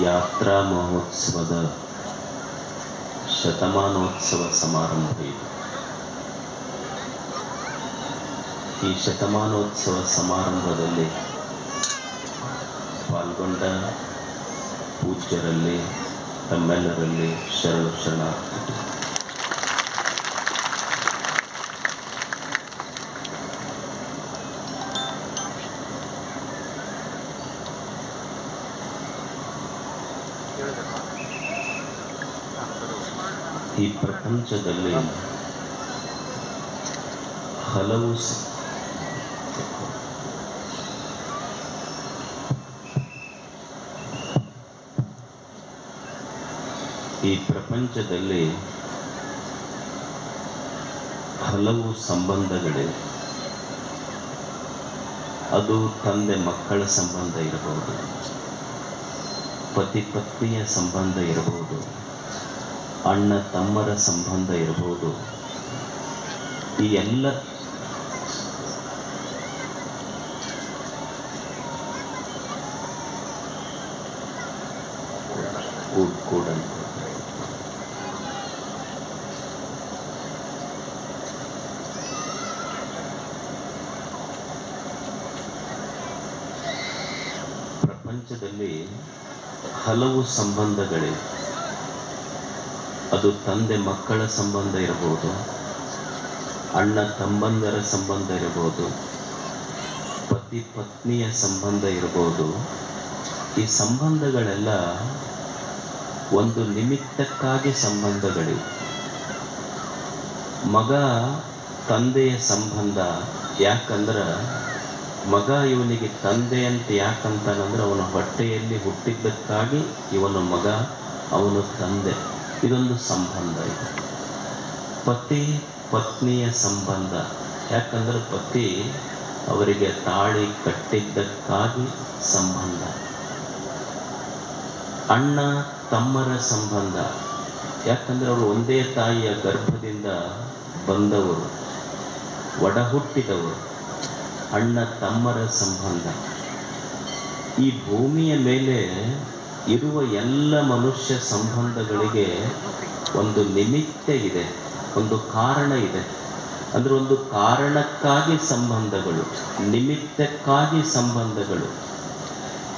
ಯಾತ್ರಾ ಮಹೋತ್ಸವದ ಶತಮಾನೋತ್ಸವ ಸಮಾರಂಭ ಇದು. ಈ ಶತಮಾನೋತ್ಸವ ಸಮಾರಂಭದಲ್ಲಿ ಪಾಲ್ಗೊಂಡ ಪೂಜ್ಯರಲ್ಲಿ ತಮ್ಮೆಲ್ಲರಲ್ಲಿ ಶರಣ ಶರಣಾರ್ಥಿ ಈ ಪ್ರಪಂಚದಲ್ಲಿ ಹಲವು ಈ ಪ್ರಪಂಚದಲ್ಲಿ ಹಲವು ಸಂಬಂಧಗಳಿವೆ. ಅದು ತಂದೆ ಮಕ್ಕಳ ಸಂಬಂಧ ಇರಬಹುದು, ಪತಿ ಪತ್ನಿಯ ಸಂಬಂಧ ಇರಬಹುದು. ಅಣ್ಣ ತಮ್ಮರ ಸಂಬಂಧ ಇರಬಹುದು. ಈ ಎಲ್ಲ ಪ್ರಪಂಚದಲ್ಲಿ ಹಲವು ಸಂಬಂಧಗಳಿವೆ. ಅದು ತಂದೆ ಮಕ್ಕಳ ಸಂಬಂಧ ಇರಬಹುದು, ಅಣ್ಣ ತಮ್ಮಂದರ ಸಂಬಂಧ ಇರಬಹುದು, ಪತಿ ಪತ್ನಿಯ ಸಂಬಂಧ ಇರಬಹುದು. ಈ ಸಂಬಂಧಗಳೆಲ್ಲ ಒಂದು ನಿಮಿತ್ತಕ್ಕಾಗಿ ಸಂಬಂಧಗಳಿವೆ. ಮಗ ತಂದೆಯ ಸಂಬಂಧ ಯಾಕಂದ್ರೆ ಮಗ ಇವನಿಗೆ ತಂದೆ ಅಂತ ಯಾಕಂತಾನಂದ್ರೆ ಅವನ ಹೊಟ್ಟೆಯಲ್ಲಿ ಹುಟ್ಟಿದ್ದಕ್ಕಾಗಿ ಇವನು ಮಗ ಅವನು ತಂದೆ. ಇದೊಂದು ಸಂಬಂಧ ಇದೆ. ಪತಿ, ಪತ್ನಿಯ ಸಂಬಂಧ. ಯಾಕಂದ್ರೆ ಪತಿ ಅವರಿಗೆ ತಾಳಿ ಕಟ್ಟಿದ್ದಕ್ಕಾಗಿ ಸಂಬಂಧ. ಅಣ್ಣ, ತಮ್ಮರ ಸಂಬಂಧ. ಯಾಕಂದ್ರೆ ಅವರು ಒಂದೇ ತಾಯಿಯ ಗರ್ಭದಿಂದ ಬಂದವರು ಒಡ ಹುಟ್ಟಿದವರು ಅಣ್ಣ, ತಮ್ಮರ ಸಂಬಂಧ. ಈ ಭೂಮಿಯ ಮೇಲೆ ಇರುವ ಎಲ್ಲ ಮನುಷ್ಯ ಸಂಬಂಧಗಳಿಗೆ ಒಂದು ನಿಮಿತ್ತ ಇದೆ, ಒಂದು ಕಾರಣ ಇದೆ. ಅಂದ್ರೆ ಒಂದು ಕಾರಣಕ್ಕಾಗಿ ಸಂಬಂಧಗಳು, ನಿಮಿತ್ತಕ್ಕಾಗಿ ಸಂಬಂಧಗಳು.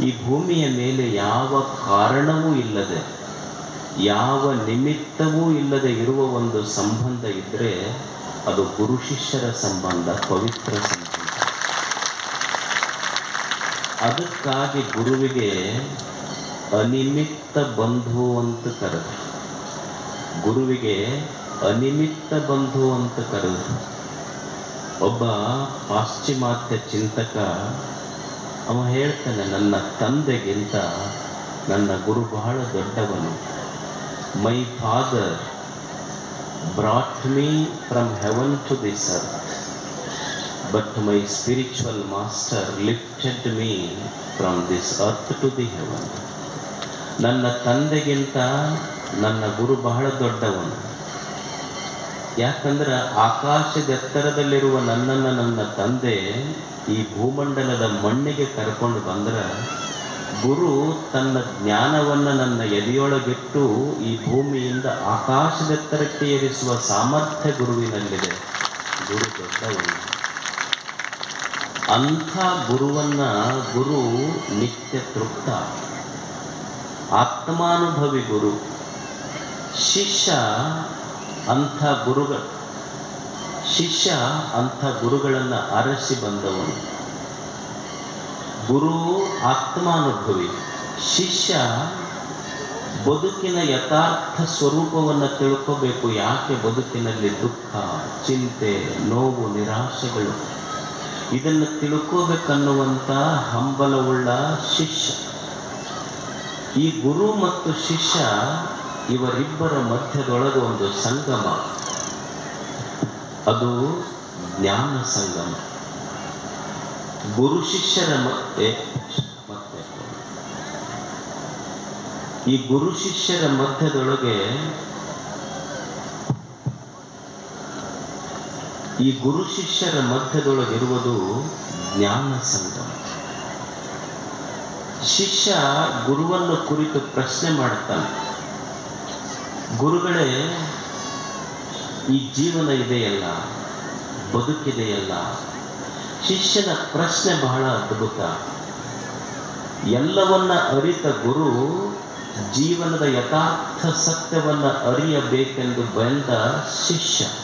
ಈ ಭೂಮಿಯ ಮೇಲೆ ಯಾವ ಕಾರಣವೂ ಇಲ್ಲದೆ, ಯಾವ ನಿಮಿತ್ತವೂ ಇಲ್ಲದೆ ಇರುವ ಒಂದು ಸಂಬಂಧ ಇದ್ದರೆ ಅದು ಗುರು ಶಿಷ್ಯರ ಸಂಬಂಧ, ಪವಿತ್ರ ಸಂಬಂಧ. ಅದಕ್ಕಾಗಿ ಗುರುವಿಗೆ ಅನಿಮಿತ್ತ ಬಂಧು ಅಂತ ಕರೆದು. ಗುರುವಿಗೆ ಅನಿಮಿತ್ತ ಬಂಧು ಅಂತ ಕರೆದು. ಒಬ್ಬ ಪಾಶ್ಚಿಮಾತ್ಯ ಚಿಂತಕ, ಅವ ಹೇಳ್ತಾನೆ, ನನ್ನ ತಂದೆಗಿಂತ ನನ್ನ ಗುರು ಬಹಳ ದೊಡ್ಡವನು. My father brought me from heaven to this earth. But my spiritual master lifted me from this earth to the heaven. ನನ್ನ ತಂದೆಗಿಂತ ನನ್ನ ಗುರು ಬಹಳ ದೊಡ್ಡವನು. ಯಾಕಂದ್ರೆ ಆಕಾಶದ ಎತ್ತರದಲ್ಲಿರುವ ನನ್ನನ್ನು ನನ್ನ ತಂದೆ ಈ ಭೂಮಂಡಲದ ಮಣ್ಣಿಗೆ ಕರ್ಕೊಂಡು ಬಂದ್ರೆ ಗುರು ತನ್ನ ಜ್ಞಾನವನ್ನು ನನ್ನ ಎದೆಯೊಳಗಿಟ್ಟು ಈ ಭೂಮಿಯಿಂದ ಆಕಾಶದೆತ್ತರಕ್ಕೆ ಏರಿಸುವ ಸಾಮರ್ಥ್ಯ ಗುರುವಿನಲ್ಲಿದೆ. ಗುರು ದೊಡ್ಡವನು. ಅಂಥ ಗುರುವನ್ನ ಗುರು ನಿತ್ಯ ತೃಪ್ತ. ಆತ್ಮಾನುಭವಿ ಗುರು, ಶಿಷ್ಯ ಅಂಥ ಗುರುಗಳು, ಶಿಷ್ಯ ಅಂಥ ಗುರುಗಳನ್ನು ಅರಸಿ ಬಂದವನು. ಗುರು ಆತ್ಮಾನುಭವಿ, ಶಿಷ್ಯ ಬದುಕಿನ ಯಥಾರ್ಥ ಸ್ವರೂಪವನ್ನು ತಿಳ್ಕೋಬೇಕು. ಯಾಕೆ ಬದುಕಿನಲ್ಲಿ ದುಃಖ, ಚಿಂತೆ, ನೋವು, ನಿರಾಶೆಗಳು? ಇದನ್ನು ತಿಳ್ಕೋಬೇಕನ್ನುವಂಥ ಹಂಬಲವುಳ್ಳ ಶಿಷ್ಯ. ಈ ಗುರು ಮತ್ತು ಶಿಷ್ಯ ಇವರಿಬ್ಬರ ಮಧ್ಯದೊಳಗೆ ಒಂದು ಸಂಗಮ. ಅದು ಜ್ಞಾನ ಸಂಗಮ. ಗುರು ಶಿಷ್ಯರ ಮತ್ತೆ ಮತ್ತೆ. ಈ ಗುರು ಶಿಷ್ಯರ ಮಧ್ಯದೊಳಗೆ ಈ ಗುರು ಶಿಷ್ಯರ ಮಧ್ಯದೊಳಗಿರುವುದು ಜ್ಞಾನ ಸಂಗಮ. ಶಿಷ್ಯ ಗುರುವನ್ನು ಕುರಿತು ಪ್ರಶ್ನೆ ಮಾಡ್ತಾನೆ. ಗುರುಗಳೇ, ಈ ಜೀವನ ಇದೆಯಲ್ಲ, ಬದುಕಿದೆಯಲ್ಲ. ಶಿಷ್ಯನ ಪ್ರಶ್ನೆ ಬಹಳ ಅದ್ಭುತ. ಎಲ್ಲವನ್ನ ಅರಿತ ಗುರು ಜೀವನದ ಯಥಾರ್ಥ ಸತ್ಯವನ್ನು ಅರಿಯಬೇಕೆಂದು ಬಂದ ಶಿಷ್ಯ.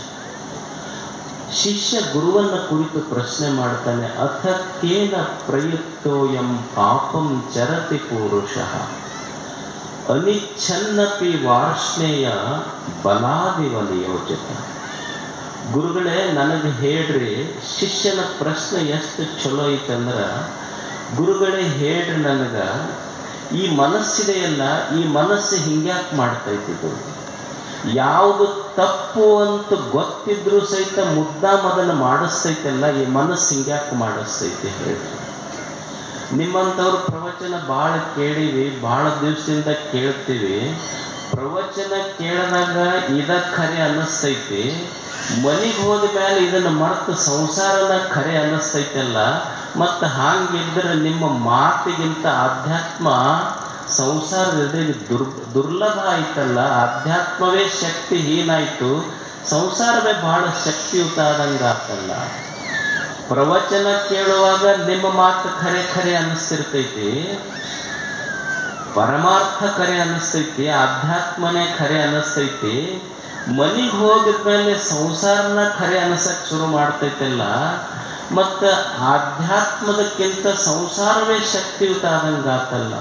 ಶಿಷ್ಯ ಗುರುವನ್ನ ಕುರಿತು ಪ್ರಶ್ನೆ ಮಾಡ್ತಾನೆ, ಅಥ ಕೇನ ಪ್ರಯುಕ್ತೋಯಂ ಪಾಪಂ ಚರತಿ ಪುರುಷಃ. ಅನಿಚ್ಛನ್ನಪಿ ವಾರ್ಷ್ಣೇಯ ಯೋಜನೆ ಗುರುಗಳೇ, ನನಗೆ ಹೇಳ್ರಿ, ಶಿಷ್ಯನ ಪ್ರಶ್ನೆ ಎಷ್ಟು ಚಲೋ ಐತಂದ್ರೆ, ಗುರುಗಳೇ ಹೇಳ್ರಿ ನನಗೆ, ಈ ಮನಸ್ಸಿದೆಯಲ್ಲ, ಈ ಮನಸ್ಸು ಹಿಂಗ್ಯಾಕೆ ಮಾಡ್ತೈತಿದು ಯಾವುದು ತಪ್ಪು ಅಂತ ಗೊತ್ತಿದ್ರೂ ಸಹಿತ ಮುದ್ದಾಮ್ ಮೊದಲು ಮಾಡಿಸ್ತೈತಲ್ಲ, ಈ ಮನಸ್ಸು ಹಿಂಗ್ಯಾಕೆ ಮಾಡಿಸ್ತೈತೆ ಹೇಳಿ. ನಿಮ್ಮಂಥವ್ರ ಪ್ರವಚನ ಭಾಳ ಕೇಳೀವಿ, ಭಾಳ ದಿವಸದಿಂದ ಕೇಳ್ತೀವಿ. ಪ್ರವಚನ ಕೇಳಿದಾಗ ಇದ ಖರೆ ಅನ್ನಿಸ್ತೈತಿ. ಮನೆಗೆ ಹೋದ ಮೇಲೆ ಇದನ್ನು ಮರೆತು ಸಂಸಾರನ ಖರೆ ಅನ್ನಿಸ್ತೈತಲ್ಲ, ಮತ್ತು ಹಾಗಿದ್ರೆ ನಿಮ್ಮ ಮಾತಿಗಿಂತ ಅಧ್ಯಾತ್ಮ ಸಂಸಾರದಲ್ಲಿ ದುರ್ ದುರ್ಲಭ ಆಯ್ತಲ್ಲ ಅಧ್ಯಾತ್ಮವೇ ಶಕ್ತಿಹೀನಾಯಿತು ಸಂಸಾರವೇ ಬಹಳ ಶಕ್ತಿಯುತ ಆದಂಗೆ ಆಗ್ತಲ್ಲ ಪ್ರವಚನ ಕೇಳುವಾಗ ನಿಮ್ಮ ಮಾತು ಖರೆ ಖರೆ ಅನ್ನಿಸ್ತಿರ್ತೈತಿ, ಪರಮಾರ್ಥ ಖರೆ ಅನ್ನಿಸ್ತೈತಿ ಅಧ್ಯಾತ್ಮನೇ ಖರೆ ಅನ್ನಿಸ್ತೈತಿ, ಮನೆಗೆ ಹೋಗಿದ್ಮೇಲೆ ಸಂಸಾರನ ಖರೆ ಅನಿಸಕ್ಕೆ ಶುರು ಮಾಡ್ತೈತಲ್ಲ, ಮತ್ತು ಆಧ್ಯಾತ್ಮದಕ್ಕಿಂತ ಸಂಸಾರವೇ ಶಕ್ತಿಯುತ ಆದಂಗೆ ಆತಲ್ಲ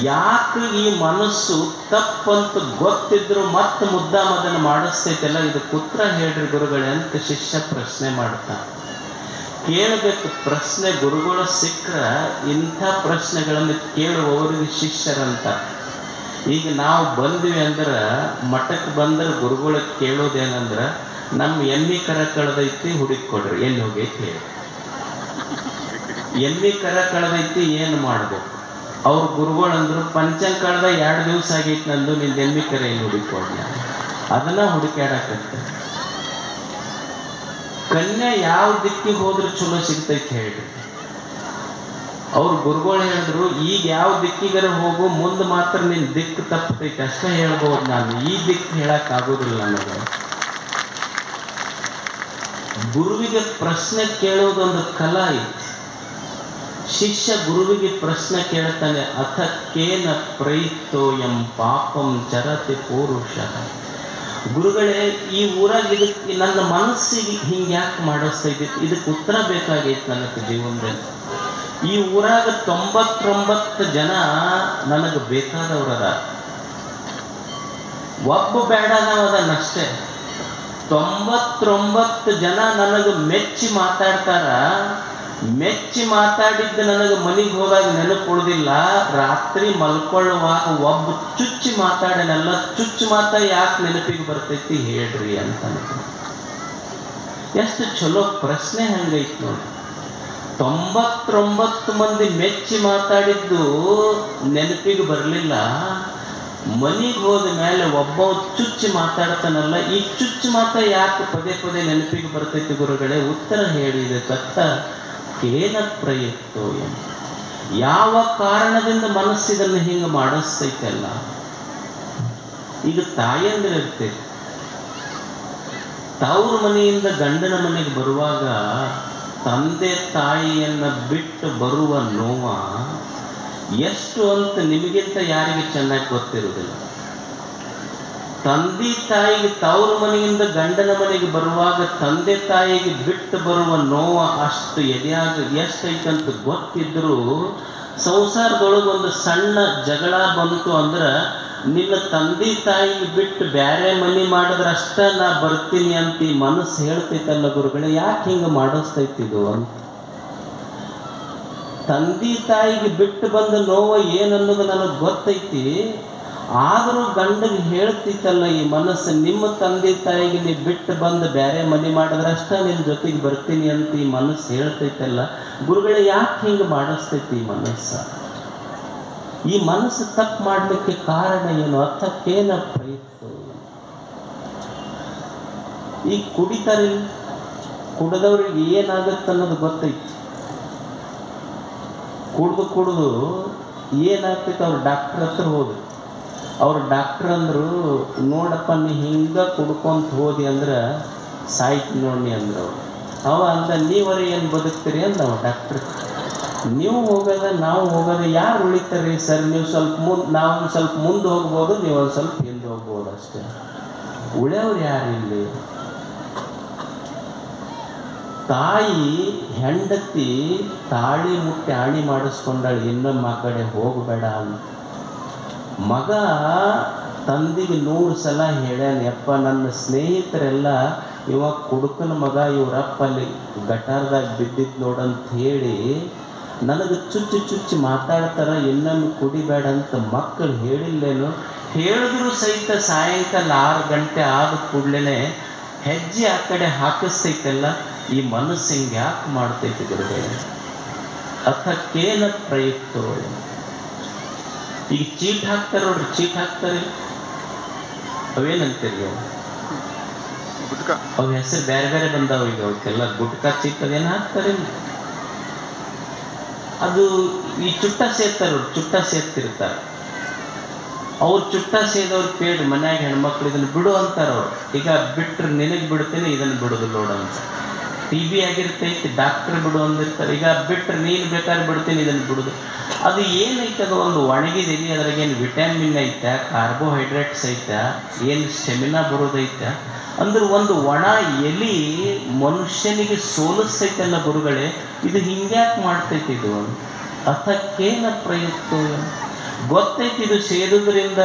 ಯಾಕೆ ಈ ಮನಸ್ಸು ತಪ್ಪಂತ ಗೊತ್ತಿದ್ರು ಮತ್ತೆ ಮುದ್ದ ಅದನ್ನು ಮಾಡಿಸ್ತೈತಲ್ಲ? ಇದು ಪುತ್ರ ಹೇಳ್ರಿ ಗುರುಗಳೇ ಅಂತ ಶಿಷ್ಯ ಪ್ರಶ್ನೆ ಮಾಡ್ತಾನೆ. ಕೇಳಬೇಕು, ಪ್ರಶ್ನೆ ಗುರುಗಳು ಸಿಕ್ಕರೆ ಇಂಥ ಪ್ರಶ್ನೆಗಳನ್ನು ಕೇಳುವವರಿಗೆ ಶಿಷ್ಯರಂತ. ಈಗ ನಾವು ಬಂದ್ವಿ ಅಂದ್ರೆ, ಮಠಕ್ಕೆ ಬಂದ್ರೆ ಗುರುಗಳಿಗೆ ಕೇಳೋದೇನಂದ್ರೆ, ನಮ್ಮ ಎಮ್ಮಿ ಕರ ಕಳೆದೈತಿ ಹುಡುಕಿ ಕೊಡ್ರಿ. ಎಲ್ಲಿ ಹೋಗೈತಿ ಹೇಳಿ. ಎಮ್ಮಿ ಕರ ಕಳೆದೈತಿ ಏನು ಮಾಡ್ಬೇಕು? ಅವ್ರ ಗುರುಗಳು ಅಂದ್ರು ಪಂಚಂಗ್ ಕಳೆದ ಎರಡು ದಿವಸ ಆಗೈತೆ ನಂದು ನಿನ್ನ ಎಮ್ಮಿ ಕರ ಏನು ಹುಡುಕೊಡ್ಲ ಅದನ್ನ ಹುಡುಕಾಡಕತ್ತೆ ಕನ್ಯಾ ಯಾವ ದಿಕ್ಕಿಗೆ ಹೋದ್ರೆ ಚಲೋ ಸಿಗ್ತೈತೆ ಹೇಳಿ ಅವ್ರ ಗುರುಗಳು ಹೇಳಿದ್ರು, ಈಗ ಯಾವ ದಿಕ್ಕಿಗರ ಹೋಗು, ಮುಂದೆ ಮಾತ್ರ ನಿನ್ನ ದಿಕ್ಕು ತಪ್ಪತೈತೆ ಅಷ್ಟೇ ಹೇಳ್ಬೋದು ನಾನು, ಈ ದಿಕ್ಕು ಹೇಳಕ್ ಆಗೋದಿಲ್ಲ ನನಗೆ. ಗುರುವಿಗೆ ಪ್ರಶ್ನೆ ಕೇಳೋದೊಂದು ಕಲಾ ಐತಿ ಶಿಷ್ಯ ಗುರುವಿಗೆ ಪ್ರಶ್ನೆ ಕೇಳ್ತಾನೆ ಅಥಕ್ಕೇನ ಪ್ರೈತೋ ಎಂ ಪಾಪಂ ಚರತಿ ಪೌರುಷ. ಗುರುಗಳೇ, ಈ ಊರಾಗ ಇದಕ್ಕೆ ನನ್ನ ಮನಸ್ಸಿಗೆ ಹಿಂಗೆ ಯಾಕೆ ಮಾಡಿಸ್ತೈತಿ ಇದಕ್ಕೆ ಉತ್ತರ ಬೇಕಾಗೈತೆ ನನಗೆ ಜೀವನದಲ್ಲಿ ಈ ಊರಾಗ ತೊಂಬತ್ತೊಂಬತ್ತು ಜನ ನನಗೆ ಬೇಕಾದವ್ರದ ಒಬ್ಬ ಬೇಡದವದನ್ನಷ್ಟೇ ತೊಂಬತ್ತೊಂಬತ್ತು ಜನ ನನಗೆ ಮೆಚ್ಚಿ ಮಾತಾಡ್ತಾರ. ಮೆಚ್ಚಿ ಮಾತಾಡಿದ್ದು ನನಗೆ ಮನೆಗೆ ಹೋದಾಗ ಉಳಿದಿಲ್ಲ ರಾತ್ರಿ ಮಲ್ಕೊಳ್ಳುವಾಗ ಒಬ್ಬ ಚುಚ್ಚಿ ಮಾತಾಡನಲ್ಲ, ಚುಚ್ಚು ಮಾತಾ ಯಾಕೆ ನೆನಪಿಗೆ ಬರ್ತೈತಿ ಹೇಳ್ರಿ ಅಂತ ಎಷ್ಟು ಚಲೋ ಪ್ರಶ್ನೆ ಹಂಗೈತಿ ನೋಡಿ ತೊಂಬತ್ತೊಂಬತ್ತು ಮಂದಿ ಮೆಚ್ಚಿ ಮಾತಾಡಿದ್ದು ನೆನಪಿಗೆ ಬರಲಿಲ್ಲ. ಮನೆಗೆ ಹೋದ ಮೇಲೆ ಒಬ್ಬ ಚುಚ್ಚಿ ಮಾತಾಡ್ತಾನಲ್ಲ, ಈ ಚುಚ್ಚು ಮಾತಾ ಯಾಕೆ ಪದೇ ಪದೇ ನೆನಪಿಗೆ ಬರ್ತೈತಿ ಗುರುಗಳೇ? ಉತ್ತರ ಹೇಳಿದೆ ಕತ್ತ ಕೇನ ಪ್ರಯುಕ್ತೋ ಯಾವ ಕಾರಣದಿಂದ ಮನಸ್ಸಿದನ್ನು ಹಿಂಗೆ ಮಾಡಿಸ್ತೈತಲ್ಲ? ಈಗ ತಾಯಂದಿರುತ್ತೆ ತವ್ರ ಮನೆಯಿಂದ ಗಂಡನ ಮನೆಗೆ ಬರುವಾಗ ತಂದೆ ತಾಯಿಯನ್ನು ಬಿಟ್ಟು ಬರುವ ನೋವ ಎಷ್ಟು ಅಂತ ನಿಮಗಿಂತ ಯಾರಿಗೆ ಚೆನ್ನಾಗಿ ಗೊತ್ತಿರುವುದಿಲ್ಲ. ತಂದೆ ತಾಯಿಗೆ ತವ್ರ ಮನೆಯಿಂದ ಗಂಡನ ಮನೆಗೆ ಬರುವಾಗ ತಂದೆ ತಾಯಿಗೆ ಬಿಟ್ಟು ಬರುವ ನೋವ ಅಷ್ಟು ಎದೆಯಾಗ ಎಷ್ಟೈತಂತ ಗೊತ್ತಿದ್ರೂ ಸಂಸಾರದೊಳಗೆ ಒಂದು ಸಣ್ಣ ಜಗಳ ಬಂತು ಅಂದ್ರೆ ನಿನ್ನ ತಂದೆ ತಾಯಿಗೆ ಬಿಟ್ಟು ಬೇರೆ ಮನೆ ಮಾಡಿದ್ರೆ ಅಷ್ಟೇ ನಾ ಬರ್ತೀನಿ ಅಂತ ಈ ಮನಸ್ಸು ಹೇಳ್ತೈತಲ್ಲ ಗುರುಗಳೇ, ಯಾಕೆ ಹಿಂಗೆ ಮಾಡಿಸ್ತೈತಿದು ಅಂತ ತಂದೆ ತಾಯಿಗೆ ಬಿಟ್ಟು ಬಂದ ನೋವು ಏನನ್ನೋದು ನನಗೆ ಗೊತ್ತೈತಿ. ಆದರೂ ಗಂಡಗೆ ಹೇಳ್ತಿತ್ತಲ್ಲ, ಈ ಮನಸ್ಸು ನಿಮ್ಮ ತಂದೆ ತಾಯಿಗೆ ನೀವು ಬಿಟ್ಟು ಬಂದು ಬೇರೆ ಮನೆ ಮಾಡಿದ್ರೆ ಅಷ್ಟೇ ನಿನ್ನ ಜೊತೆಗೆ ಬರ್ತೀನಿ ಅಂತ ಈ ಮನಸ್ಸು ಹೇಳ್ತೈತಲ್ಲ ಗುರುಗಳೇ ಯಾಕೆ ಹಿಂಗೆ ಮಾಡಿಸ್ತೈತಿ ಈ ಮನಸ್ಸು? ಈ ಮನಸ್ಸು ತಪ್ಪು ಮಾಡಲಿಕ್ಕೆ ಕಾರಣ ಏನು? ಅರ್ಥಕ್ಕೇನ ಪ್ರಯತ್ನ? ಈ ಕುಡಿತಾರೆ, ಕುಡಿದವ್ರಿಗೆ ಏನಾಗುತ್ತೆ ಅನ್ನೋದು ಗೊತ್ತೈತಿ. ಕುಡ್ದು ಕುಡಿದು ಏನಾಗ್ತೈತೆ? ಅವ್ರು ಡಾಕ್ಟ್ರ್ ಹತ್ರ ಹೋದ್ರು. ಅವ್ರು ಡಾಕ್ಟ್ರ್ ಅಂದರು, ನೋಡಪ್ಪ, ನೀ ಹಿಂಗೆ ಕುಡ್ಕೊಂತ ಹೋದಿ ಅಂದ್ರೆ ಸಾಯ್ತು ನೋಡಿ ಅಂದರು. ಅವ ಅಂದ, ನೀವರೇ ಏನು ಬದುಕ್ತೀರಿ? ಅಂದ ಅವ ಡಾಕ್ಟ್ರ್ ನೀವು ಹೋಗೋದ, ನಾವು ಹೋಗೋದ, ಯಾರು ಉಳಿತಾರೆ ಸರ್? ನೀವು ಸ್ವಲ್ಪ ಮುಂದೆ ನಾವು ಸ್ವಲ್ಪ ಮುಂದೆ ಹೋಗ್ಬೋದು, ನೀವು ಒಂದು ಸ್ವಲ್ಪ ಹಿಂದೆ ಹೋಗ್ಬೋದು ಅಷ್ಟೇ. ಉಳಿಯವ್ರು ಯಾರು ಇಲ್ಲಿ? ತಾಯಿ ಹೆಂಡತಿ ತಾಳಿ ಮುಟ್ಟಿ ಆಣಿ ಮಾಡಿಸ್ಕೊಂಡಾಳು, ಇನ್ನೊಮ್ಮೆ ಆ ಕಡೆ ಹೋಗಬೇಡ ಅಂತ. ಮಗ ತಂದಿಗೆ ನೂರು ಸಲ ಹೇಳ್ಯಾನೆ, ಯಪ್ಪ, ನನ್ನ ಸ್ನೇಹಿತರೆಲ್ಲ ಇವ ಕುಡುಕನ ಮಗ, ಇವರಪ್ಪ ಅಲ್ಲಿ ಗಟಾರದಾಗ ಬಿದ್ದಿದ್ದು ನೋಡಂತ ಹೇಳಿ ನನಗೆ ಚುಚ್ಚು ಚುಚ್ಚು ಮಾತಾಡ್ತಾರ ಇನ್ನೊಂದು ಕುಡಿಬೇಡ ಅಂತ ಮಕ್ಕಳು ಹೇಳಿಲ್ಲೇನು? ಹೇಳಿದ್ರು ಸಹಿತ ಸಾಯಂಕಾಲ ಆರು ಗಂಟೆ ಆದ ಕೂಡಲೇ ಹೆಜ್ಜೆ ಆ ಕಡೆ ಹಾಕಿಸ್ತೈತಲ್ಲ, ಈ ಮನಸ್ಸು ಯಾಕೆ ಮಾಡ್ತೈತಿ ಗುರುಗಳೇ? ಅಥಕ್ಕೇನ ಪ್ರಯುಕ್ತೋ ಈಗ ಚೀಟ್ ಹಾಕ್ತಾರೆ ನೋಡ್ರಿ ಚೀಟ್ ಹಾಕ್ತಾರೆ. ಅವೇನಂತೀರಿ ಅವು ಗುಟ್ಕ. ಅವ್ ಹೆಸರು ಬೇರೆ ಬೇರೆ ಬಂದಾವ ಈಗ ಅವಕ್ಕೆಲ್ಲ. ಗುಟ್ಕಾ ಚೀಟ್ ಅದೇನು ಹಾಕ್ತಾರೆ ಅದು ಈ ಚುಟ್ಟ ಸೇರ್ತಾರೆ ನೋಡ್ರಿ ಚುಟ್ಟ ಸೇರ್ತಿರ್ತಾರೆ. ಅವ್ರು ಚುಟ್ಟ ಸೇದವ್ರ ಕೇಳಿ ಮನ್ಯಾಗ ಹೆಣ್ಮಕ್ಳು ಇದನ್ನು ಬಿಡು ಅಂತಾರ ಅವ್ರು. ಈಗ ಬಿಟ್ರೆ ನಿನಗೆ ಬಿಡ್ತೀನಿ ಇದನ್ನು ಬಿಡೋದು ನೋಡಂತ ಅಂತ. ಟಿ ಬಿ ಆಗಿರ್ತೈತಿ ಡಾಕ್ಟರ್ ಬಿಡು ಅಂದಿರ್ತಾರೆ. ಈಗ ಬಿಟ್ರೆ ನೀನು ಬೇಕಾದ್ರೆ ಬಿಡ್ತೀನಿ ಇದನ್ನು ಬಿಡುದು. ಅದು ಏನೈತೆ ಅದು ಒಂದು ಒಣಗಿದೀನಿ, ಅದ್ರಾಗೇನು ವಿಟಮಿನ್ ಐತೆ ಕಾರ್ಬೋಹೈಡ್ರೇಟ್ಸ್ ಐತೆ, ಏನು ಸ್ಟೆಮಿನಾ ಬರೋದೈತೆ. ಅಂದ್ರೆ ಒಂದು ಒಣ ಎಲಿ ಮನುಷ್ಯನಿಗೆ ಸೋಲಿಸ್ತೈತಲ್ಲ ಗುರುಗಳೇ, ಇದು ಹಿಂಗ್ಯಾಕೆ ಮಾಡ್ತೈತಿ ಇದು? ಅಥಕ್ಕೇನ ಪ್ರಯುಕ್ತ? ಗೊತ್ತೈತಿ ಇದು ಸೇದುದ್ರಿಂದ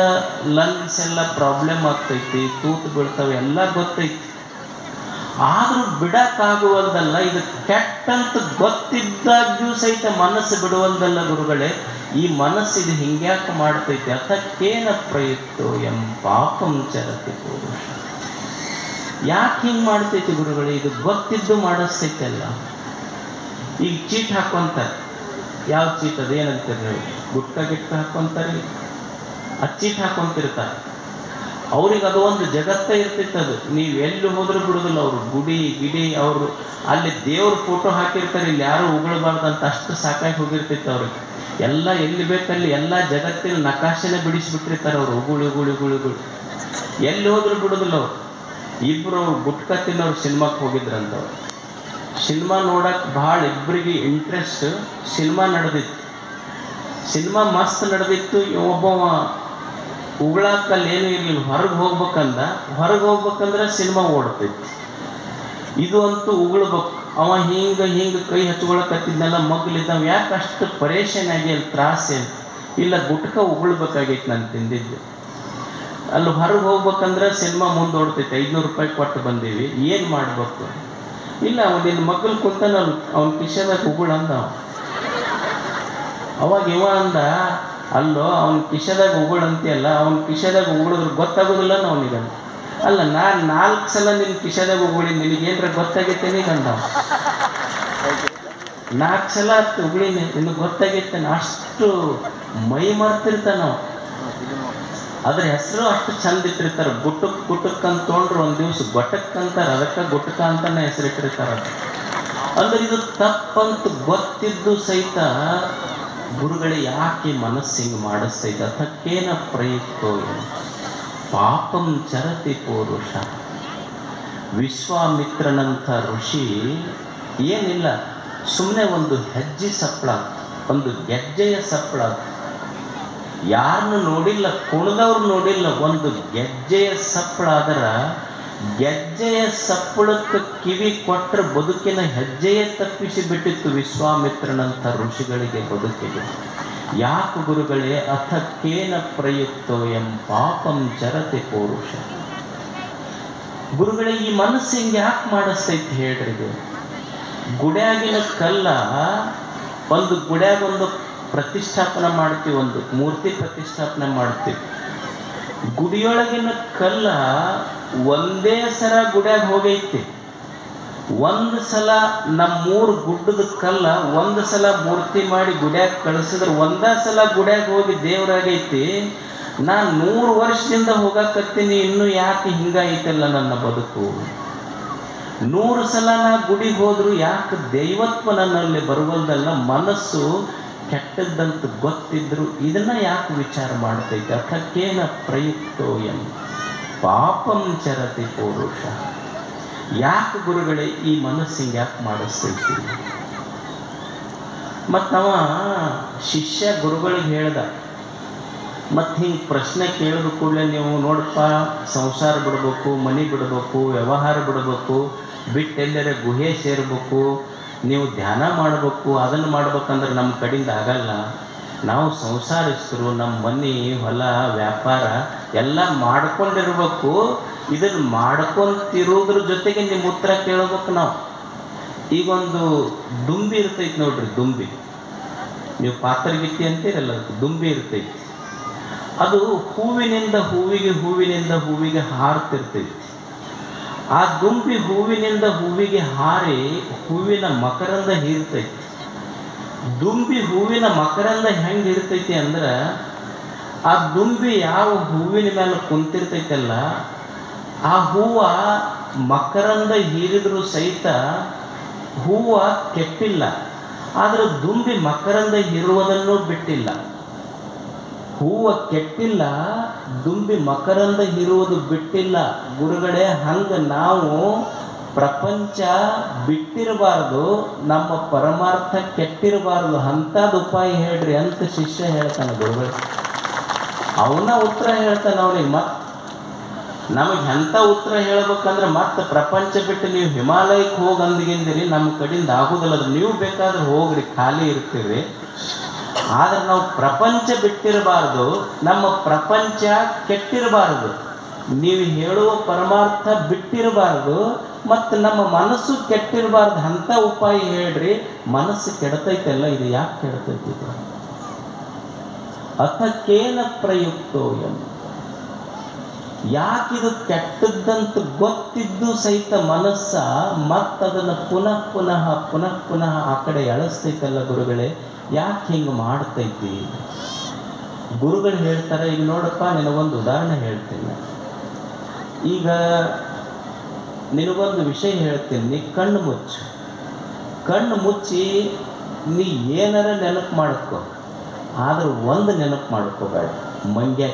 ಲಂಗ್ಸ್ ಎಲ್ಲ ಪ್ರಾಬ್ಲಮ್ ಆಗ್ತೈತಿ, ತೂತು ಬೀಳ್ತವೆ, ಎಲ್ಲ ಗೊತ್ತೈತಿ. ಆದ್ರೂ ಬಿಡಕ್ಕಾಗುವಲ್ದಲ್ಲ ಇದು ಕೆಟ್ಟಂತ ಗೊತ್ತಿದ್ದಾಗ್ಯೂ ಸಹಿತ ಮನಸ್ಸು ಬಿಡುವಲ್ದಲ್ಲ ಗುರುಗಳೇ, ಈ ಮನಸ್ಸು ಇದು ಹಿಂಗ್ಯಾಕೆ ಮಾಡ್ತೈತಿ ಅಥಕ್ಕೇನ ಪ್ರಯುಕ್ತೋ ಎಂ ಪಾಪಂ ಚರತಿ ಪುರುಷ. ಯಾಕೆ ಹಿಂಗೆ ಮಾಡ್ತೈತಿ ಗುರುಗಳೇ, ಇದು ಗೊತ್ತಿದ್ದು ಮಾಡಿಸ್ತೈತಲ್ಲ. ಈಗ ಚೀಟ್ ಹಾಕೊಂತಾರೆ. ಯಾವ ಚೀಟ್ ಅದೇನಂತೀರಿ ಗುಟ್ಟ ಗಿಟ್ಟ ಹಾಕೊಂತಾರೆ. ಆ ಚೀಟ್ ಹಾಕೊಂತಿರ್ತಾರೆ. ಅವ್ರಿಗೆ ಅದು ಒಂದು ಜಗತ್ತೇ ಇರ್ತಿತ್ತು ಅದು. ನೀವು ಎಲ್ಲಿ ಹೋದ್ರೂ ಬಿಡೋದಿಲ್ಲ ಅವರು. ಗುಡಿ, ಗಿಡಿ, ಅವರು. ಅಲ್ಲಿ ದೇವ್ರ ಫೋಟೋ ಹಾಕಿರ್ತಾರೆ. ಇಲ್ಲಿ ಯಾರು ಉಗುಳಬಾರ್ದು ಅಂತ ಅಷ್ಟು ಸಾಕಾಗಿ ಹೋಗಿರ್ತಿತ್ತು ಅವ್ರಿಗೆ ಎಲ್ಲ ಎಲ್ಲಿ ಬೇಕಲ್ಲಿ ಎಲ್ಲ ಜಗತ್ತಿನ ನಕಾಶೆನೇ ಬಿಡಿಸಿಬಿಟ್ಟಿರ್ತಾರೆ ಅವರು. ಉಗುಳು ಉಗುಳು ಉಗುಳು ಉಗುಳು. ಎಲ್ಲಿ ಹೋದ್ರೂ ಬಿಡೋದಿಲ್ಲ ಅವ್ರು. ಇಬ್ಬರು ಗುಟ್ಕ ತಿನ್ನೋರು ಸಿನಿಮಾಕ್ಕೆ ಹೋಗಿದ್ರಂತವ್ರು. ಸಿನಿಮಾ ನೋಡಕ್ಕೆ ಭಾಳ ಇಬ್ಬರಿಗೆ ಇಂಟ್ರೆಸ್ಟ್ ಸಿನಿಮಾ ನಡೆದಿತ್ತು. ಸಿನಿಮಾ ಮಸ್ತ್ ನಡೆದಿತ್ತು. ಒಬ್ಬವ ಉಗುಳಾಕಲ್ಲಿ ಏನು ಇರಲಿಲ್ಲ ಹೊರಗೆ ಹೋಗ್ಬೇಕಂದ, ಹೊರಗೆ ಹೋಗ್ಬೇಕಂದ್ರೆ ಸಿನಿಮಾ ಓಡ್ತೈತಿ. ಇದು ಅಂತೂ ಉಗುಳ್ಬೇಕು. ಅವ ಹಿಂಗೆ ಹಿಂಗೆ ಕೈ ಹಚ್ಕೊಳಕತ್ತಿದ್ನೆಲ್ಲ ಮಗ್ಲಿದ್ದಾವ ಯಾಕೆ ಅಷ್ಟು ಪರೇಷಾನಿ ಆಗಿ ಅಲ್ಲಿ ತ್ರಾಸೇನು ಇಲ್ಲ ಗುಟ್ಕ ಉಗುಳ್ಬೇಕಾಗೈತೆ ನಾನು ತಿಂದಿದ್ದು. ಅಲ್ಲಿ ಹೊರಗೆ ಹೋಗ್ಬೇಕಂದ್ರೆ ಸಿನಿಮಾ ಮುಂದೋಡ್ತೈತೆ. ಐದುನೂರು ರೂಪಾಯಿ ಕೊಟ್ಟು ಬಂದೀವಿ. ಏನು ಮಾಡ್ಬೇಕು? ಇಲ್ಲ ಅವ ಮಗ್ಳು ಮಕ್ಕಳು ಕುಂತಾನ ಅವ್ನ ಕಿಶದಾಗ ಉಗುಳು ಅಂದ ಅವ. ಅವಾಗ ಇವ ಅಂದ ಅಲ್ಲೋ, ಅವ್ನ ಕಿಶದಾಗ ಉಗುಳು ಅಂತೀಯಲ್ಲ, ಅವ್ನ ಕಿಶೆದಾಗ ಉಗುಳಿದ್ರೆ ಗೊತ್ತಾಗೋದಿಲ್ಲ ಅವನಿಗೆ ಅಲ್ಲ, ನಾನು ನಾಲ್ಕು ಸಲ ನಿನ್ನ ಕಿಶದಾಗ ಉಗುಳಿ ನಿನಗೇನ್ರ ಗೊತ್ತಾಗೈತೇನೆ ಗಂಡ ನಾಲ್ಕು ಸಲ ಹತ್ತು ಉಗುಳಿನಿ, ನಿನಗೆ ಗೊತ್ತಾಗೈತೇನೆ ಅಷ್ಟು ಮೈ ಮರ್ತಿರ್ತಾನ ಅದ್ರ ಹೆಸರು ಅಷ್ಟು ಚಂದ ಇಟ್ಟಿರ್ತಾರೆ. ಗುಟ್ಟಕ್ಕೆ ಗುಟ್ಟಕ್ಕೆ ಅಂತ ತೊಗೊಂಡ್ರು ಒಂದು ದಿವಸ ಗೊಟ್ಟಕ್ ಅಂತಾರೆ, ಅದಕ್ಕೆ ಗುಟ್ಟಕ ಅಂತಾನೆ ಹೆಸರಿಟ್ಟಿರ್ತಾರೆ ಅದು ಅಂದ್ರೆ ಇದು ತಪ್ಪಂತ ಗೊತ್ತಿದ್ದು ಸಹಿತ ಗುರುಗಳೇ, ಯಾಕೆ ಮನಸ್ಸಿಂಗ್ ಮಾಡಿಸ್ತಾ ಇದ್ದ ಅದಕ್ಕೇನ ಪ್ರಯುಕ್ತೋ ಪಾಪಂ ಚರತಿ ಪೌರುಷ. ವಿಶ್ವಾಮಿತ್ರನಂಥ ಋಷಿ ಏನಿಲ್ಲ ಸುಮ್ಮನೆ ಒಂದು ಹೆಜ್ಜೆ ಸಪ್ಪಳ ಒಂದು ಗೆಜ್ಜೆಯ ಸಪ್ಪಳ ಯಾರನ್ನು ನೋಡಿಲ್ಲ, ಕುಣಿದವ್ರು ನೋಡಿಲ್ಲ, ಒಂದು ಗೆಜ್ಜೆಯ ಸಪ್ಪಳ ಆದರ ಗೆಜ್ಜೆಯ ಸಪ್ಪಳಕ್ಕೆ ಕಿವಿ ಕೊಟ್ಟರೆ ಬದುಕಿನ ಹೆಜ್ಜೆಯೇ ತಪ್ಪಿಸಿ ಬಿಟ್ಟಿತ್ತು ವಿಶ್ವಾಮಿತ್ರನಂಥ ಋಷಿಗಳಿಗೆ ಬದುಕಿದೆ ಯಾಕೆ ಗುರುಗಳೇ, ಅಥಕ್ಕೇನ ಪ್ರಯುಕ್ತೋ ಎಂ ಪಾಪಂ ಚರತೆ ಪೌರುಷ. ಗುರುಗಳೇ, ಈ ಮನಸ್ಸು ಹಿಂಗೆ ಯಾಕೆ ಮಾಡಿಸ್ತೈತಿ ಹೇಳ್ರಿ ಇದು? ಗುಡ್ಯಾಗಿನ ಕಲ್ಲ, ಒಂದು ಗುಡ್ಯಾಗ ಒಂದು ಪ್ರತಿಷ್ಠಾಪನೆ ಮಾಡ್ತೀವಿ, ಒಂದು ಮೂರ್ತಿ ಪ್ರತಿಷ್ಠಾಪನೆ ಮಾಡ್ತೀವಿ. ಗುಡಿಯೊಳಗಿನ ಕಲ್ಲ ಒಂದೇ ಸಲ ಗುಡ್ಯಾಗ ಹೋಗೈತಿ. ಒಂದು ಸಲ ನಮ್ಮ ಮೂರು ಗುಡ್ಡದ ಕಲ್ಲ ಒಂದು ಸಲ ಮೂರ್ತಿ ಮಾಡಿ ಗುಡ್ಯಾಗ ಕಳಿಸಿದ್ರೆ ಒಂದೇ ಸಲ ಗುಡ್ಯಾಗ ಹೋಗಿ ದೇವರಾಗೈತಿ. ನಾನು ನೂರು ವರ್ಷದಿಂದ ಹೋಗಕತ್ತೀನಿ, ಇನ್ನೂ ಯಾಕೆ ಹಿಂಗಾಯ್ತಲ್ಲ ನನ್ನ ಬದುಕು? ನೂರು ಸಲ ನಾ ಗುಡಿಗೆ ಹೋದರೂ ಯಾಕೆ ದೈವತ್ವ ನನ್ನಲ್ಲಿ ಬರುವಲ್ದಲ್ಲ, ಮನಸ್ಸು ಕೆಟ್ಟದ್ದಂತ ಗೊತ್ತಿದ್ರು, ಇದನ್ನ ಯಾಕೆ ವಿಚಾರ ಮಾಡ್ತೈತೆ? ಅಥಕ್ಕೇನ ಪ್ರಯುಕ್ತೋ ಎನ್ ಪಾಪಂ ಚರತಿ ಪೌರುಷ. ಯಾಕೆ ಗುರುಗಳೇ ಈ ಮನಸ್ಸಿಗೆ ಯಾಕೆ ಮಾಡಿಸ್ತೈತಿ ಮತ್ತವ ಶಿಷ್ಯ ಗುರುಗಳಿಗೆ ಹೇಳ್ದ ಮತ್ತು ಹಿಂಗೆ ಪ್ರಶ್ನೆ ಕೇಳಿದ ಕೂಡಲೇ ನೀವು ನೋಡಪ್ಪ, ಸಂಸಾರ ಬಿಡಬೇಕು, ಮನೆ ಬಿಡಬೇಕು, ವ್ಯವಹಾರ ಬಿಡಬೇಕು ಬಿಟ್ಟೆಲ್ಲರೆ ಗುಹೆ ಸೇರಬೇಕು, ನೀವು ಧ್ಯಾನ ಮಾಡಬೇಕು, ಅದನ್ನು ಮಾಡ್ಬೇಕಂದ್ರೆ ನಮ್ಮ ಕಡೆಯಿಂದ ಆಗಲ್ಲ. ನಾವು ಸಂಸಾರಿಸ್ತರು ನಮ್ಮ ಮನೆ, ಹೊಲ, ವ್ಯಾಪಾರ ಎಲ್ಲ ಮಾಡ್ಕೊಂಡಿರ್ಬೇಕು. ಇದನ್ನು ಮಾಡ್ಕೊಂತಿರೋದ್ರ ಜೊತೆಗೆ ನಿಮ್ಮ ಉತ್ತರ ಕೇಳಬೇಕು ನಾವು. ಈಗೊಂದು ದುಂಬಿ ಇರ್ತೈತಿ ನೋಡ್ರಿ, ದುಂಬಿ. ನೀವು ಪಾತ್ರಗಿತ್ತಿ ಅಂತೀರಲ್ಲ ದುಂಬಿ ಇರ್ತೈತಿ. ಅದು ಹೂವಿನಿಂದ ಹೂವಿಗೆ ಹೂವಿನಿಂದ ಹೂವಿಗೆ ಹಾರ್ತಿರ್ತೈತಿ. ಆ ದುಂಬಿ ಹೂವಿನಿಂದ ಹೂವಿಗೆ ಹಾರಿ ಹೂವಿನ ಮಕರಂದ ಹೀರ್ತೈತಿ. ದುಂಬಿ ಹೂವಿನ ಮಕರಂದ ಹೆಂಗೆ ಇರ್ತೈತಿ ಅಂದ್ರೆ ಆ ದುಂಬಿ ಯಾವ ಹೂವಿನ ಮೇಲೆ ಕುಂತಿರ್ತೈತಲ್ಲ, ಆ ಹೂವ ಮಕರಂದ ಹೀರಿದ್ರು ಸಹಿತ ಹೂವ ಕೆಟ್ಟಿಲ್ಲ. ಆದರೆ ದುಂಬಿ ಮಕರಂದ ಹೀರುವುದನ್ನು ಬಿಟ್ಟಿಲ್ಲ. ಹೂವ ಕೆಟ್ಟಿಲ್ಲ, ದುಂಬಿ ಮಕರಂದ ಹೀರುವುದು ಬಿಟ್ಟಿಲ್ಲ. ಗುರುಗಳೇ, ಹಂಗೆ ನಾವು ಪ್ರಪಂಚ ಬಿಟ್ಟಿರಬಾರ್ದು, ನಮ್ಮ ಪರಮಾರ್ಥ ಕೆಟ್ಟಿರಬಾರ್ದು ಅಂಥದ್ದು ಉಪಾಯ ಹೇಳ್ರಿ ಅಂತ ಶಿಷ್ಯ ಹೇಳ್ತಾನೆ ಗುರುಗಳು. ಅವನ ಉತ್ತರ ಹೇಳ್ತಾನೆ ಅವನಿಗೆ ಮತ್ತೆ ನಮಗೆ ಎಂಥ ಉತ್ತರ ಹೇಳ್ಬೇಕಂದ್ರೆ ಮತ್ತೆ ಪ್ರಪಂಚ ಬಿಟ್ಟು ನೀವು ಹಿಮಾಲಯಕ್ಕೆ ಹೋಗಿ ಅಂದ್ಗಿಂದಿರಿ ನಮ್ಮ ಕಡೆಯಿಂದ ಆಗೋದಿಲ್ಲ ನೀವು ಬೇಕಾದ್ರೆ ಹೋಗ್ರಿ, ಖಾಲಿ ಇರ್ತೀವಿ ಆದರೆ ನಾವು ಪ್ರಪಂಚ ಬಿಟ್ಟಿರಬಾರ್ದು, ನಮ್ಮ ಪ್ರಪಂಚ ಕೆಟ್ಟಿರಬಾರ್ದು. ನೀವು ಹೇಳುವ ಪರಮಾರ್ಥ ಬಿಟ್ಟಿರಬಾರ್ದು ಮತ್ತು ನಮ್ಮ ಮನಸ್ಸು ಕೆಟ್ಟಿರಬಾರ್ದು ಅಂಥ ಉಪಾಯ ಹೇಳ್ರಿ, ಮನಸ್ಸು ಕೆಡತೈತಲ್ಲ, ಇದು ಯಾಕೆ ಕೆಡತೈತಿ ಅಥಕೇನ ಪ್ರಯುಕ್ತೋ ಎಂಬ ಯಾಕಿದು ಕೆಟ್ಟದ್ದಂತ ಗೊತ್ತಿದ್ದು ಸಹಿತ ಮನಸ್ಸ ಮತ್ತದನ್ನು ಪುನಃ ಪುನಃ ಪುನಃ ಪುನಃ ಆ ಕಡೆ ಎಳಸ್ತೈತಲ್ಲ ಗುರುಗಳೇ, ಯಾಕೆ ಹಿಂಗೆ ಮಾಡ್ತೈತಿ? ಗುರುಗಳು ಹೇಳ್ತಾರೆ, ಈಗ ನೋಡಪ್ಪ, ನಿನಗೊಂದು ಉದಾಹರಣೆ ಹೇಳ್ತೀನಿ. ಈಗ ನಿನಗೊಂದು ವಿಷಯ ಹೇಳ್ತೀನಿ, ನೀ ಕಣ್ಣು ಮುಚ್ಚು. ಕಣ್ಣು ಮುಚ್ಚಿ ನೀ ಏನಾರ ನೆನಪು ಮಾಡ್ಕೋ. ಆದ್ರೆ ಒಂದು ನೆನಪು ಮಾಡ್ಕೋಬೇಡ, ಮಂಗ್ಯ.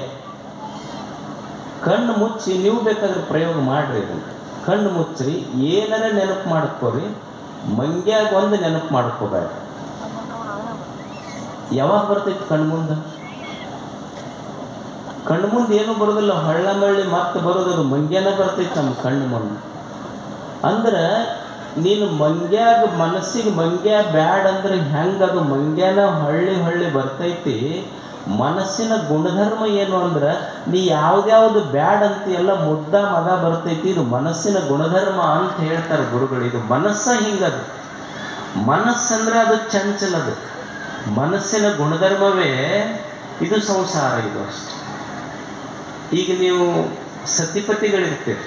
ಕಣ್ಣು ಮುಚ್ಚಿ ನೀವು ಬೇಕಾದ್ರೆ ಪ್ರಯೋಗ ಮಾಡ್ರಿ ಇದನ್ನು. ಕಣ್ಣು ಮುಚ್ಚ್ರಿ ಏನಾರ ನೆನಪು ಮಾಡ್ಕೋರಿ, ಮಂಗ್ಯಾಗ ಒಂದು ನೆನಪು ಮಾಡ್ಕೋಬೇಡ. ಯಾವಾಗ ಬರ್ತೈತಿ ಕಣ್ಣು ಮುಂದೆ? ಕಣ್ಣು ಮುಂದೆ ಏನು ಬರೋದಿಲ್ಲ, ಹಳ್ಳ ಮಳ್ಳಿ ಮತ್ತೆ ಬರೋದು ಮಂಗ್ಯಾನೇ ಮಂಗ್ಯಾನ ಬರ್ತೈತಿ ನಮ್ಮ ಕಣ್ಣು ಮುಂದೆ. ಅಂದ್ರೆ ನೀನು ಮಂಗ್ಯಾಗ ಮನಸ್ಸಿಗೆ ಮಂಗ್ಯ ಬ್ಯಾಡ್ ಅಂದ್ರೆ ಹೆಂಗೆ ಅದು? ಮಂಗ್ಯಾನ ಹಳ್ಳಿ ಹಳ್ಳಿ ಬರ್ತೈತಿ. ಮನಸ್ಸಿನ ಗುಣಧರ್ಮ ಏನು ಅಂದ್ರೆ ನೀ ಯಾವ್ದ್ಯಾವ್ದು ಬ್ಯಾಡ್ ಅಂತ ಎಲ್ಲ ಮುದ್ದ ಮದ ಬರ್ತೈತಿ. ಇದು ಮನಸ್ಸಿನ ಗುಣಧರ್ಮ ಅಂತ ಹೇಳ್ತಾರೆ ಗುರುಗಳು. ಇದು ಮನಸ್ಸ ಹಿಂಗದು. ಮನಸ್ಸಂದ್ರೆ ಅದು ಚಂಚಲದು. ಮನಸ್ಸಿನ ಗುಣಧರ್ಮವೇ ಇದು ಸಂಸಾರ ಇದು ಅಷ್ಟೆ. ಈಗ ನೀವು ಸತಿಪತಿಗಳಿರ್ತೀರಿ,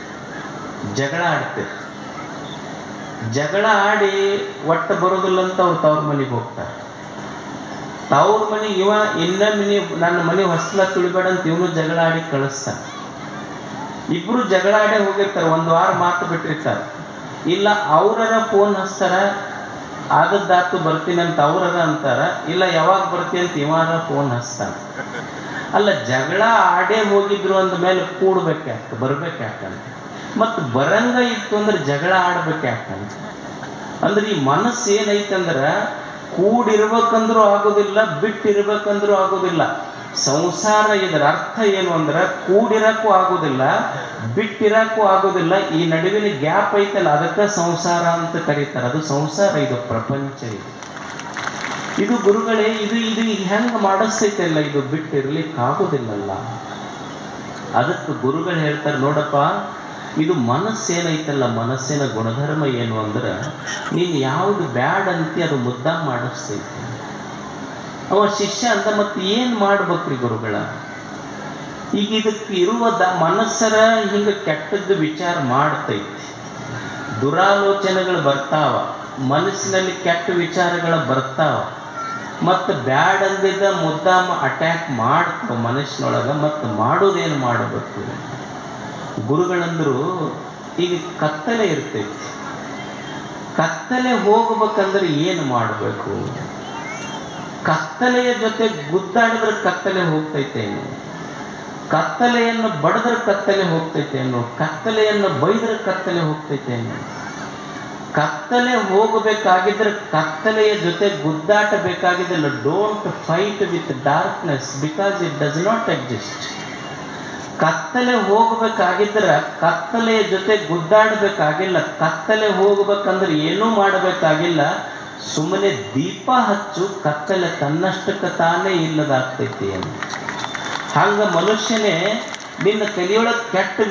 ಜಗಳ ಆಡ್ತೀರಿ ಜಗಳ ಆಡಿ ಒಟ್ಟು ಬರೋದಿಲ್ಲ ಅಂತ ಅವ್ರು ತವ್ರ ಮನೆಗೆ ಹೋಗ್ತಾರೆ. ತವ್ರ ಮನೆಗೆ ಇವ ಇನ್ನ ಮನೆ, ನನ್ನ ಮನೆ ಹೊಸಲ ತುಳಿಬೇಡ ಅಂತ ಇವನು ಜಗಳ ಆಡಿ ಕಳಿಸ್ತಾನೆ. ಇಬ್ರು ಜಗಳ ಆಡೇ ಹೋಗಿರ್ತಾರೆ, ಒಂದು ವಾರ ಮಾತು ಬಿಟ್ಟಿರ್ತಾರೆ. ಇಲ್ಲ ಅವ್ರರ ಫೋನ್ ಹಚ್ತಾರ, ಆಗದ್ದಾತು ಬರ್ತೀನಿ ಅಂತ ಅವರರ ಅಂತಾರ, ಇಲ್ಲ ಯಾವಾಗ ಬರ್ತೀನಿ ಅಂತ ಇವಾರ ಫೋನ್ ಹಚ್ತಾನೆ. ಅಲ್ಲ ಜಗಳ ಆಡೇ ಹೋಗಿದ್ರು ಅಂದ ಮೇಲೆ ಕೂಡ್ಬೇಕಾಗ್ತದೆ ಬರ್ಬೇಕಾಗ್ತಂತ ಮತ್ತು ಬರಂಗ ಇತ್ತು ಅಂದ್ರೆ ಜಗಳ ಆಡ್ಬೇಕಾಗ್ತಂತ ಅಂದ್ರೆ ಈ ಮನಸ್ಸು ಏನೈತಂದ್ರೆ ಕೂಡಿರ್ಬೇಕಂದ್ರೂ ಆಗೋದಿಲ್ಲ, ಬಿಟ್ಟಿರ್ಬೇಕಂದ್ರೂ ಆಗೋದಿಲ್ಲ. ಸಂಸಾರ ಇದರ ಅರ್ಥ ಏನು ಅಂದ್ರೆ ಕೂಡಿರಕ್ಕೂ ಆಗೋದಿಲ್ಲ, ಬಿಟ್ಟಿರಕ್ಕೂ ಆಗೋದಿಲ್ಲ. ಈ ನಡುವಿನ ಗ್ಯಾಪ್ ಐತಲ್ಲ, ಅದಕ್ಕೆ ಸಂಸಾರ ಅಂತ ಕರೀತಾರೆ. ಅದು ಸಂಸಾರ, ಇದು ಪ್ರಪಂಚ ಇದು. ಇದು ಗುರುಗಳೇ, ಇದು ಇದು ಹೆಂಗೆ ಮಾಡಿಸ್ತೈತಲ್ಲ, ಇದು ಬಿಟ್ಟಿರ್ಲಿಕ್ಕೆ ಆಗೋದಿಲ್ಲಲ್ಲ ಅದಕ್ಕೆ ಗುರುಗಳು ಹೇಳ್ತಾರೆ, ನೋಡಪ್ಪ ಇದು ಮನಸ್ಸೇನೈತಲ್ಲ ಮನಸ್ಸಿನ ಗುಣಧರ್ಮ ಏನು ಅಂದ್ರೆ ನೀನು ಯಾವುದು ಬ್ಯಾಡ್ ಅಂತಿ ಅದು ಮುದ್ದ ಮಾಡಿಸ್ತೈತಿ ಅವ ಶಿಷ್ಯ ಅಂತ ಮತ್ತೆ ಏನು ಮಾಡ್ಬೇಕ್ರಿ ಗುರುಗಳ? ಈಗ ಇದಕ್ಕೆ ಇರುವ ದ ಮನಸ್ಸರ ಹಿಂಗೆ ಕೆಟ್ಟದ್ದು ವಿಚಾರ ಮಾಡ್ತೈತಿ. ದುರಾಲೋಚನೆಗಳು ಬರ್ತಾವ, ಮನಸ್ಸಿನಲ್ಲಿ ಕೆಟ್ಟ ವಿಚಾರಗಳು ಬರ್ತಾವ. ಮತ್ತು ಬ್ಯಾಡ್ ಅಂದಿದ್ದ ಮುದ್ದಾಮ ಅಟ್ಯಾಕ್ ಮಾಡ್ತಾವ ಮನಸ್ಸಿನೊಳಗೆ, ಮತ್ತು ಮಾಡೋದೇನು ಮಾಡಬೇಕು? ಗುರುಗಳಂದ್ರು ಈಗ ಕತ್ತಲೆ ಇರ್ತೈತಿ. ಕತ್ತಲೆ ಹೋಗ್ಬೇಕಂದ್ರೆ ಏನು ಮಾಡಬೇಕು? ಕತ್ತಲೆಯ ಜೊತೆ ಗುದ್ದಾಡಿದ್ರೆ ಕತ್ತಲೆ ಹೋಗ್ತೈತೇನು ಕತ್ತಲೆಯನ್ನು ಬಡದ್ರೆ ಕತ್ತಲೆ ಹೋಗ್ತೈತೆ. ಏನು ಕತ್ತಲೆಯನ್ನು ಬೈದ್ರೆ ಕತ್ತಲೆ ಹೋಗ್ತೈತೆ. ಏನು ಕತ್ತಲೆ ಹೋಗಬೇಕಾಗಿದ್ರೆ ಕತ್ತಲೆಯ ಜೊತೆ ಗುದ್ದಾಟ ಬೇಕಾಗಿದ್ದಲ್ಲ don't fight with darkness because it does not exist ಕತ್ತಲೆ ಹೋಗ್ಬೇಕಾಗಿದ್ರ ಕತ್ತಲೆಯ ಜೊತೆ ಗುಡ್ಡಾಡಬೇಕಾಗಿಲ್ಲ, ಕತ್ತಲೆ ಹೋಗ್ಬೇಕಂದ್ರೆ ಏನೂ ಮಾಡಬೇಕಾಗಿಲ್ಲ. ಸುಮ್ಮನೆ ದೀಪ ಹಚ್ಚು, ಕತ್ತಲೆ ತನ್ನಷ್ಟಕ್ಕೆ ತಾನೇ ಇಲ್ಲದಾಗ್ತೈತಿ ಅಂತ. ಹಂಗ ಮನುಷ್ಯನೇ ನಿನ್ನ ಕಲಿಯೊಳಗೆ ಕೆಟ್ಟ